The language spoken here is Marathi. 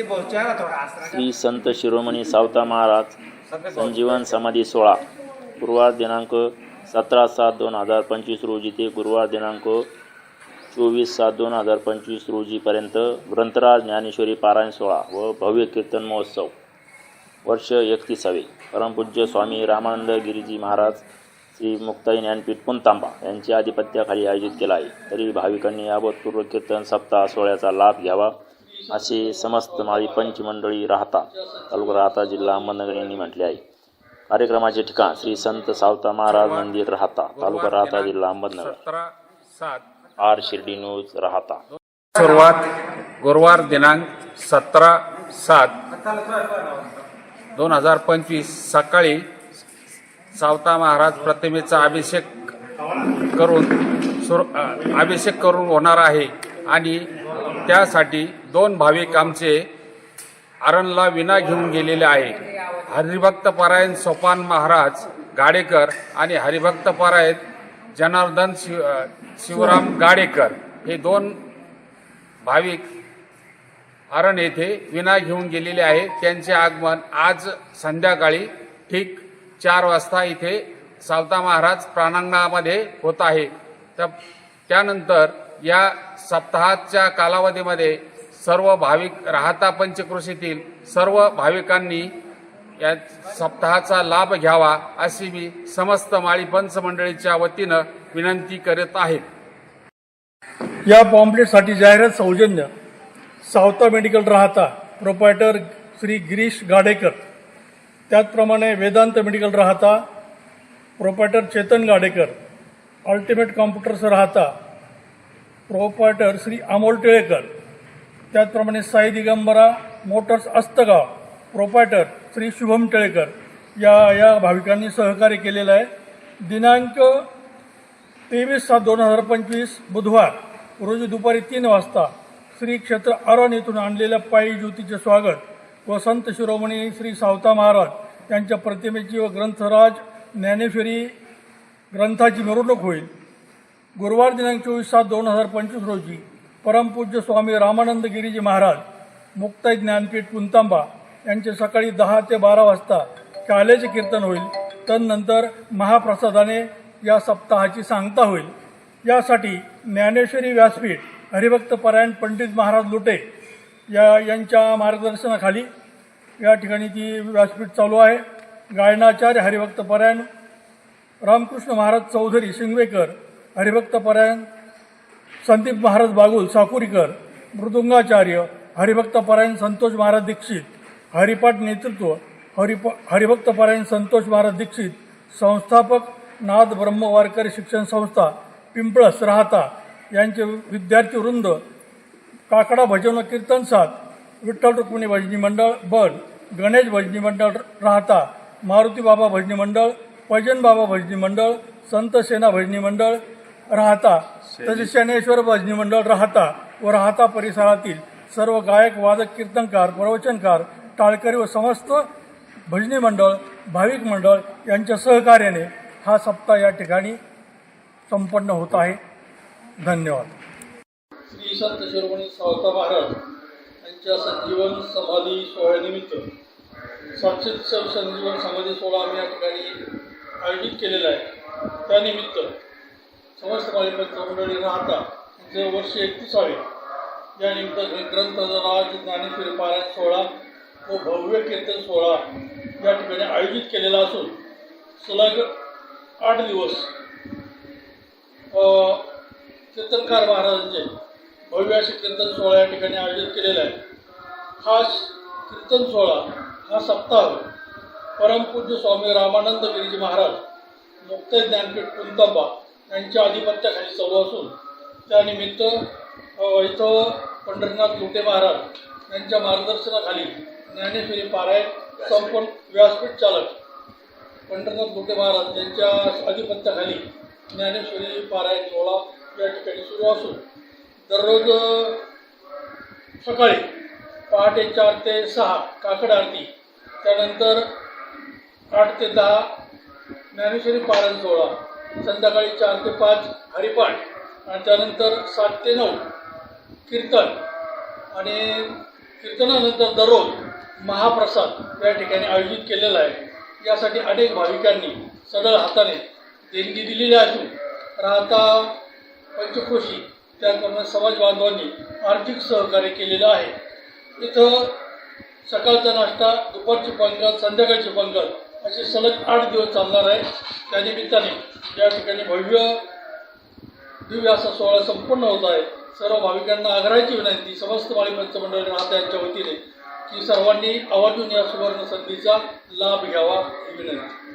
श्री संत शिरोमणी सावता महाराज संजीवन समाधी सोळा गुरुवार दिनांक सतरा सात दोन हजार पंचवीस रोजी ते गुरुवार दिनांक चोवीस सात दोन हजार पंचवीस रोजीपर्यंत ग्रंथराज ज्ञानेश्वरी पारायण सोहळा व भव्य कीर्तन महोत्सव. वर्ष एकतीसावे. परमपूज्य स्वामी रामानंद गिरीजी महाराज श्री मुक्ताई ज्ञानपीठ पुंतांबा यांच्या आधिपत्याखाली आयोजित केला आहे. तरी भाविकांनी याबतपूर्व कीर्तन सप्ताह सोहळ्याचा लाभ घ्यावा. असे समस्त माळी पंचमंडळी राहता. तालुका राहता जिल्हा अहमदनगर यांनी म्हटले आहे. कार्यक्रमाचे ठिकाण श्री संत सावता महाराज मंदिर राहता. तालुका राहता जिल्हा अहमदनगर. सात आर शिर्डी न्यूज राहता. सुरुवात गुरुवार दिनांक सतरा सात दोन हजार पंचवीस सकाळी सावता महाराज प्रतिमेचा अभिषेक करून सुर अभिषेक करून होणार आहे आणि त्यासाठी दोन भाविक आमचे आरणला विना घेऊन गेलेले आहे हरिभक्त पारायण सोपान महाराज गाडेकर आणि हरिभक्त पारायण जनार्दन शिव शिवराम गाडेकर हे दोन भाविक आरण येथे विना घेऊन गेलेले आहे त्यांचे आगमन आज संध्याकाळी ठीक चार वाजता इथे सावता महाराज प्रांगणामध्ये होत आहे. तर त्यानंतर या सप्ताहाच्या कालावधीमध्ये सर्व भाविक राहता पंचकृषीतील सर्व भाविकांनी या सप्ताहाचा लाभ घ्यावा अशी मी समस्त माळी पंच मंडळीच्या वतीनं विनंती करत आहे. या पॉम्पलेटसाठी जाहिरात सौजन्य सावता मेडिकल राहता प्रोपायटर श्री गिरीश गाडेकर. त्याचप्रमाणे Vedant medical Rahata proprietor Chetan Gadekar. Ultimate computers Rahata proprietor Shri Amol Tilekar. त्याचप्रमाणे साई दिगंबरा मोटर्स अस्तगाव प्रोपायटर श्री शुभम टिळेकर. या या भाविकांनी सहकार्य केलेलं आहे. दिनांक तेवीस सात दोन हजार पंचवीस बुधवार रोजी दुपारी तीन वाजता श्री क्षेत्र अरण येथून आणलेल्या पायी ज्योतीचे स्वागत व संत शिरोमणी श्री सावता महाराज यांच्या प्रतिमेची व ग्रंथराज ज्ञानेश्वरी ग्रंथाची मिरवणूक होईल. गुरुवार दिनांक चोवीस सात दोन हजार पंचवीस रोजी परमपूज्य स्वामी रामानंद गिरीजी महाराज मुक्ताई ज्ञानपीठ पुंतांबा यांचे सकाळी दहा ते बारा वाजता शालेचे कीर्तन होईल. तदनंतर महाप्रसादाने या सप्ताहाची सांगता होईल. यासाठी ज्ञानेश्वरी व्यासपीठ हरिभक्त परायण पंडित महाराज लुटे या यांच्या मार्गदर्शनाखाली या ठिकाणी ती व्यासपीठ चालू आहे. गायनाचार्य हरिभक्त परायण रामकृष्ण महाराज चौधरी शिंगवेकर हरिभक्त परायण संदीप महाराज बागुल साकुरीकर मृदुंगाचार्य हरिभक्त परायण संतोष महाराज दीक्षित हरिपाठ नेतृत्व हरिप हरिभक्त परायण संतोष महाराज दीक्षित संस्थापक नाद ब्रह्म वारकरी शिक्षण संस्था पिंपळस राहता यांचे विद्यार्थी वृंद काकडा भजन कीर्तन साथ विठ्ठल रुक्मिणी भजनी मंडळ बन गणेश भजनी मंडळ राहता मारुती बाबा भजनी मंडळ पैजन बाबा भजनी मंडळ संत सेना भजनी मंडळ राहता. तसेच शनेश्वर भजनी मंडळ राहता व राहता परिसरातील सर्व गायक वादक कीर्तनकार प्रवचनकार टाळकरी व समस्त भजनी मंडळ भाविक मंडळ यांच्या सहकार्याने हा सप्ताह या ठिकाणी संपन्न होत आहे. धन्यवाद. श्री संत शिरोमणी सावता महाराज यांच्या संजीवन समाधी सोहळ्यानिमित्त साक्षात सर संजीवन समाधी सोहळा आम्ही या ठिकाणी आयोजित केलेला आहे. त्यानिमित्त समस्त मालिपंच मंडळी राहता जे वर्ष एकतीसावे या निमित्त ग्रंथ राज ज्ञानेश्वरी पारायण सोहळा व भव्य कीर्तन सोहळा या ठिकाणी आयोजित केलेला असून सलग आठ दिवस कीर्तनकार महाराजांचे भव्य असे कीर्तन सोहळा या ठिकाणी आयोजित केलेला आहे. खास कीर्तन सोहळा हा सप्ताह परमपूज्य स्वामी रामानंद गिरीजी महाराज मुक्त ज्ञानपीठ कुंतंबा यांच्या आधिपत्याखाली चालू असून त्यानिमित्त इथं पंढरीनाथ लुटे महाराज यांच्या मार्गदर्शनाखाली ज्ञानेश्वरी पारायण संपूर्ण व्यासपीठ चालक पंढरनाथ लुटे महाराज यांच्या आधिपत्याखाली ज्ञानेश्वरी पारायण सोहळा या ठिकाणी सुरू असून दररोज सकाळी पहाटे चार ते सहा काकड आरती त्यानंतर आठ ते दहा ज्ञानेश्वरी पारायण सोहळा संध्याकाळी चार ते पाच हरिपाठ. आणि त्यानंतर सात ते नऊ कीर्तन. आणि कीर्तनानंतर दररोज महाप्रसाद या ठिकाणी आयोजित केलेला आहे. यासाठी अनेक भाविकांनी सडळ हाताने देणगी दिलेली असून राहता पंचक्रोशी त्याप्रमाणे समाज बांधवांनी आर्थिक सहकार्य केलेलं आहे. इथं सकाळचा नाश्ता दुपारची पंगत संध्याकाळची पंगत असे सलग आठ दिवस चालणार आहे. त्यानिमित्ताने या ठिकाणी भव्य दिव्य असा सोहळा संपन्न होत आहे. सर्व भाविकांना आग्रहाची विनंती समस्त माळी पंचमंडळ राहत यांच्या वतीने की सर्वांनी आवर्जून या सुवर्ण संधीचा लाभ घ्यावा ही विनंती.